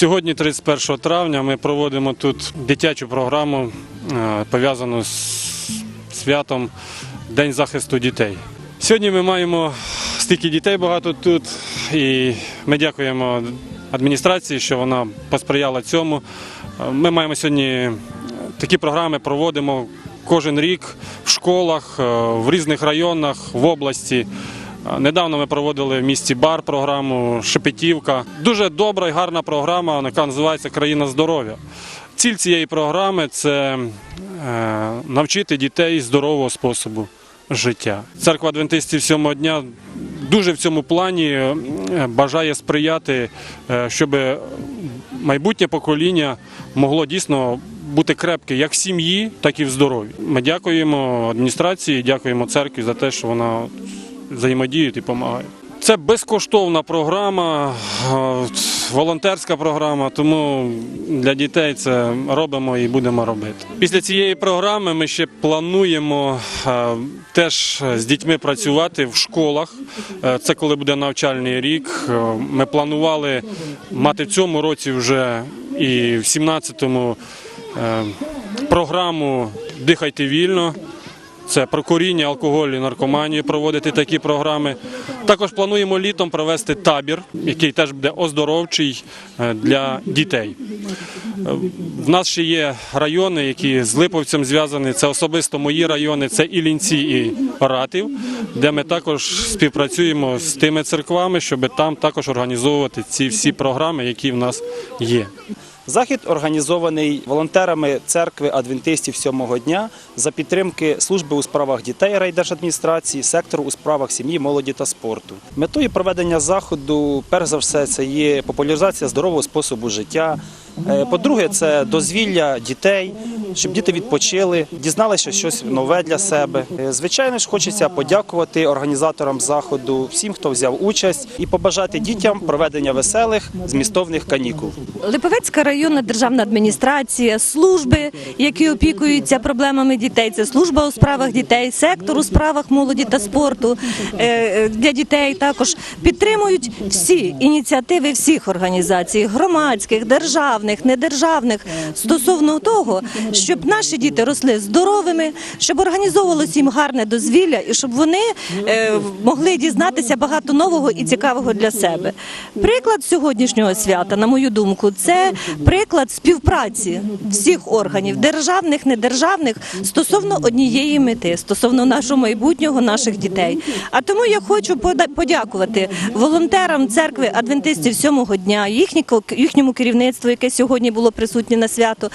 Сьогодні, 31 травня, ми проводимо тут дитячу програму, е, пов'язану з святом День захисту дітей. Сьогодні ми маємо стільки дітей багато тут, і ми дякуємо адміністрації, що вона посприяла цьому. Е, Ми маємо сьогодні такі програми, проводимо кожен рік в школах, е, в різних районах, в області. Недавно ми проводили в місті Бар програму Шепетівка. Дуже добра і гарна програма, яка називається Країна здоров'я. Ціль цієї програми це е, навчити дітей здорового способу життя. Церква Адвентистів сьомого дня дуже в цьому плані е, бажає сприяти, е, щоб майбутнє покоління могло дійсно бути крепке як в сім'ї, так і в здоров'ї. Ми дякуємо адміністрації, дякуємо церкві за те, що вона взаємодіє і допомагає. Це безкоштовна програма, волонтерська програма, тому для дітей це робимо і будемо робити. Після цієї програми ми ще плануємо теж з дітьми працювати в школах. Це коли буде навчальний рік. Ми планували мати в цьому році вже і в 17-му е, програму Дихайте вільно. Це про куріння, алкоголь і наркоманію проводити такі програми. Також плануємо літом провести табір, який теж буде оздоровчий е, для дітей. В нас ще є райони, які з Липовцем зв'язані. Це особисто мої райони, це Ілінці і Ратів, де ми також співпрацюємо з тими церквами, щоб там також організовувати ці всі програми, які в нас є. Захід організований волонтерами церкви адвентистів сьомого дня за підтримки служби у справах дітей райдержадміністрації, сектору у справах сім'ї, молоді та спорту. Метою проведення заходу, перш за все, це є популяризація здорового способу життя. Е, По-друге, це дозвілля дітей, щоб діти відпочили, дізналися щось нове для себе. Е, Звичайно ж, хочеться подякувати організаторам заходу, всім, хто взяв участь, і побажати дітям проведення веселих змістовних канікул. Липовецька районна державна адміністрація, служби, які опікуються проблемами дітей. Це служба у справах дітей, сектор у справах молоді та спорту е, е, для дітей. Також підтримують всі ініціативи всіх організацій, громадських, державних, недержавних стосовно того, щоб наші діти росли здоровими, щоб організовувалося їм гарне дозвілля і щоб вони е, могли дізнатися багато нового і цікавого для себе. Приклад сьогоднішнього свята, на мою думку, це приклад співпраці всіх органів, державних, недержавних, стосовно однієї мети, стосовно нашого майбутнього, наших дітей. А тому я хочу подякувати волонтерам церкви адвентистів сьомого дня, їхньому керівництву, яке сьогодні було присутнє на свято,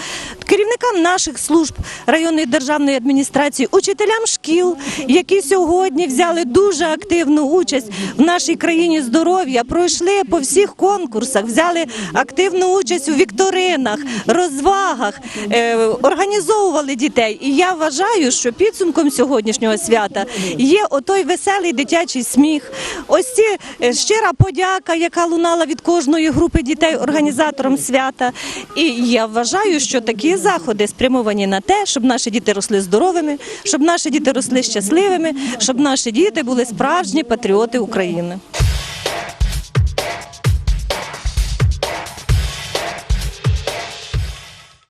керівникам наших служб районної державної адміністрації, учителям шкіл, які сьогодні взяли дуже активну участь в нашій країні здоров'я, пройшли по всіх конкурсах, взяли активну участь у вікторинах, розвагах, е, організовували дітей. І я вважаю, що підсумком сьогоднішнього свята є отой веселий дитячий сміх. Ось ці е, щира подяка, яка лунала від кожної групи дітей організаторам свята. І я вважаю, що такі заходи спрямовані на те, щоб наші діти росли здоровими, щоб наші діти росли щасливими, щоб наші діти були справжні патріоти України.